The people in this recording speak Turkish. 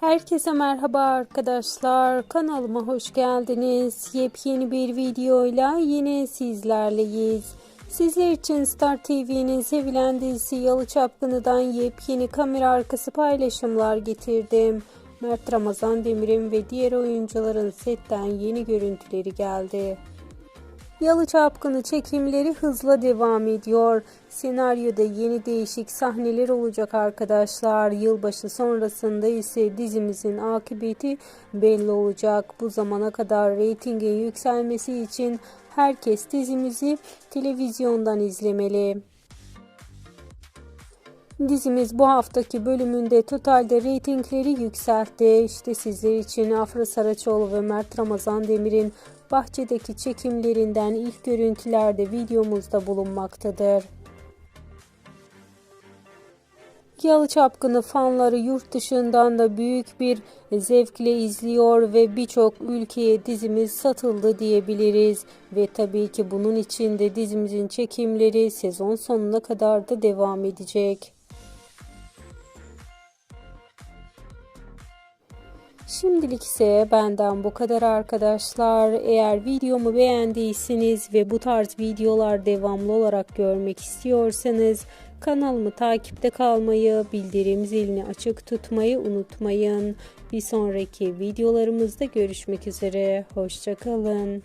Herkese merhaba arkadaşlar. Kanalıma hoş geldiniz. Yepyeni bir videoyla yine sizlerleyiz. Sizler için Star TV'nin sevilen dizisi Yalı Çapkını'dan yepyeni kamera arkası paylaşımlar getirdim. Mert Ramazan Demir'in ve diğer oyuncuların setten yeni görüntüleri geldi. Yalı Çapkını çekimleri hızla devam ediyor. Senaryoda yeni değişik sahneler olacak arkadaşlar. Yılbaşı sonrasında ise dizimizin akıbeti belli olacak. Bu zamana kadar reytingin yükselmesi için herkes dizimizi televizyondan izlemeli. Dizimiz bu haftaki bölümünde totalde reytingleri yükseltti. İşte sizler için Afra Saraçoğlu ve Mert Ramazan Demir'in bahçedeki çekimlerinden ilk görüntülerde videomuzda bulunmaktadır. Yalı Çapkını fanları yurt dışından da büyük bir zevkle izliyor ve birçok ülkeye dizimiz satıldı diyebiliriz. Ve tabii ki bunun için de dizimizin çekimleri sezon sonuna kadar da devam edecek. Şimdilik ise benden bu kadar arkadaşlar. Eğer videomu beğendiyseniz ve bu tarz videolar devamlı olarak görmek istiyorsanız kanalımı takipte kalmayı, bildirim zilini açık tutmayı unutmayın. Bir sonraki videolarımızda görüşmek üzere. Hoşçakalın.